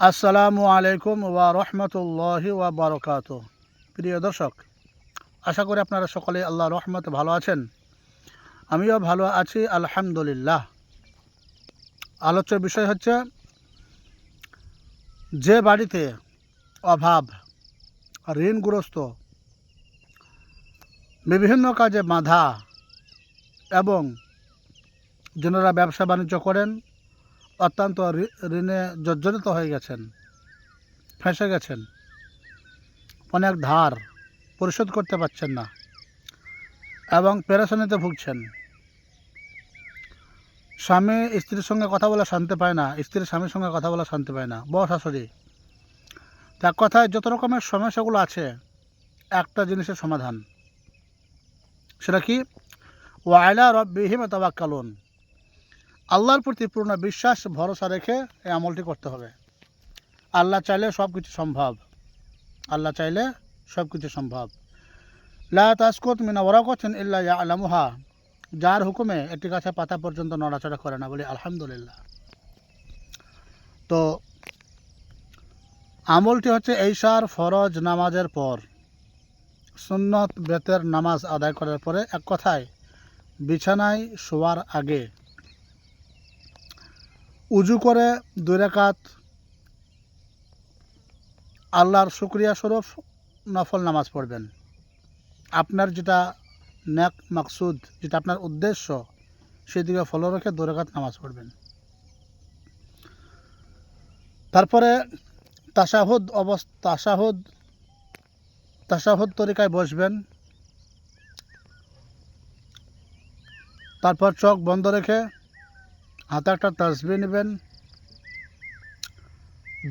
আসসালামু আলাইকুম ওয়া রহমতুল্লাহি ওয়া বারকাত প্রিয় দর্শক, আশা করি আপনারা সকলে আল্লাহ রহমতে ভালো আছেন। আমিও ভালো আছি, আলহামদুলিল্লাহ। আলোচ্য বিষয় হচ্ছে, যে বাড়িতে অভাব, ঋণগ্রস্ত, বিভিন্ন কাজে বাধা এবং যেনারা ব্যবসা বাণিজ্য করেন অত্যন্ত ঋণে জর্জরিত হয়ে গেছেন, ফেঁসে গেছেন। অনেক ধার পরিশোধ করতে পারছেন না এবং পেরেশানিতে ভুগছেন। স্বামী স্ত্রীর সঙ্গে কথা বলে শান্তি পায় না স্ত্রী স্বামীর সঙ্গে কথা বলে শান্তি পায় না। বউ শাশুড়ি, তা এক কথায় যত রকমের সমস্যাগুলো আছে, একটা জিনিসের সমাধান। সেটা কি? ওয়াইলা রব্বিহিম তাবাক্কালুন আল্লাহর প্রতি পূর্ণ বিশ্বাস, ভরসা রেখে এই আমলটি করতে হবে। আল্লাহ চাইলে সব কিছু সম্ভব। আল্লাহ চাইলে সব কিছু সম্ভব। লা মিনা ওরাকছেন ইল্লা ইয়া আলামুহা যার হুকুমে একটি গাছে পাতা পর্যন্ত নড়াচড়া করে না বলি আলহামদুলিল্লাহ। তো আমলটি হচ্ছে এইশার ফরজ নামাজের পর। সুন্নত বেতের নামাজ আদায় করার পরে এক কথায়, বিছানায় শোয়ার আগে উজু করে, দুই রাকাত আল্লাহর শুক্রিয়া স্বরূপ নফল নামাজ পড়বেন। আপনার যেটা ন্যাক মাকসুদ, যেটা আপনার উদ্দেশ্য, সেদিকে ফলো রেখে দুই রাকাত নামাজ পড়বেন। তারপরে তাসাহুদ অবস্থা তাসাহুদ তাসাহুদ তরিকায় বসবেন। তারপর চোখ বন্ধ রেখে হাতে একটা তসবি নেবেন।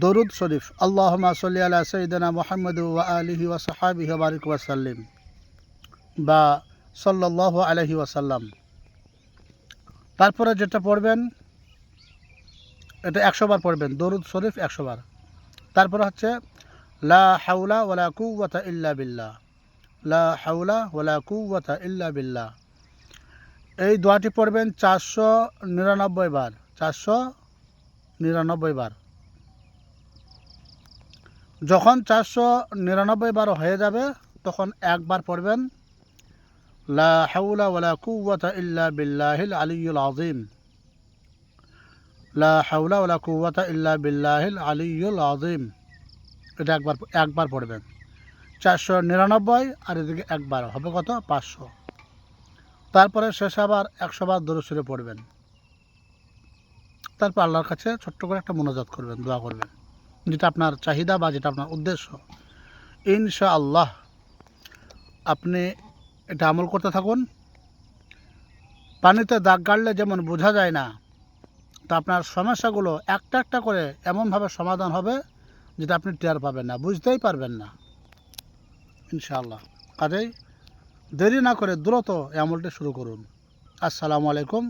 দরুদ শরীফ আল্লাহ সাল্লি আলা সঈদানা মোহাম্মদ ওয়া আলিহি ওয়া সাহাবিহি ওয়া বারিক ওয়াসাল্লিম বা সাল্লাল্লাহু আলহি ওয়াসাল্লাম তারপরে যেটা পড়বেন, এটা একশো বার পড়বেন, দরুদ শরীফ একশো বার। তারপরে হচ্ছে, লা হাউলা ওয়ালা কুওয়াতা ইল্লা বিল্লাহ। লা হাউলা ওয়ালা কুওয়াতা ইল্লা বিল্লাহ। এই দোয়াটি পড়বেন চারশো নিরানব্বই বার, চারশো নিরানব্বই বার। যখন চারশো নিরানব্বই বার হয়ে যাবে, তখন একবার পড়বেন, লা হাউলা ইল্লা বিল্লাহিল লা হাউলা ইল্লা বিল্লাহিল এটা একবার একবার পড়বেন। চারশো নিরানব্বই আর এদিকে একবার, হবে কত? পাঁচশো। তারপরে শেষ আবার একশো বার দরুসুরে পড়বেন। তারপর আল্লাহর কাছে ছোট্ট করে একটা মনোজাত করবেন, দোয়া করবেন। যেটা আপনার চাহিদা বা যেটা আপনার উদ্দেশ্য। ইনশা আল্লাহ আপনি এটা আমল করতে থাকুন। পানিতে দাগ গাড়লে যেমন বোঝা যায় না, তা আপনার সমস্যাগুলো একটা একটা করে এমনভাবে সমাধান হবে যেটা আপনি টের পাবেন না, বুঝতেই পারবেন না। ইনশাআল্লাহ। কাজেই দেরি না করে দ্রুত এই আমলটি শুরু করুন। আসসালামু আলাইকুম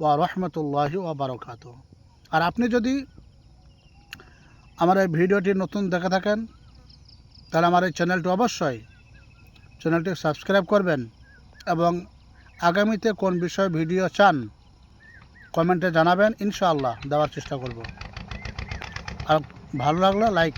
ওয়া রহমতুল্লাহি ওয়া বারকাত আর আপনি যদি আমার এই ভিডিওটি নতুন দেখে থাকেন, তাহলে আমার এই চ্যানেলটি অবশ্যই চ্যানেলটি সাবস্ক্রাইব করবেন এবং আগামীতে কোন বিষয়ে ভিডিও চান, কমেন্টে জানাবেন, ইনশাআল্লাহ দেওয়ার চেষ্টা করব। আর ভালো লাগলে লাইক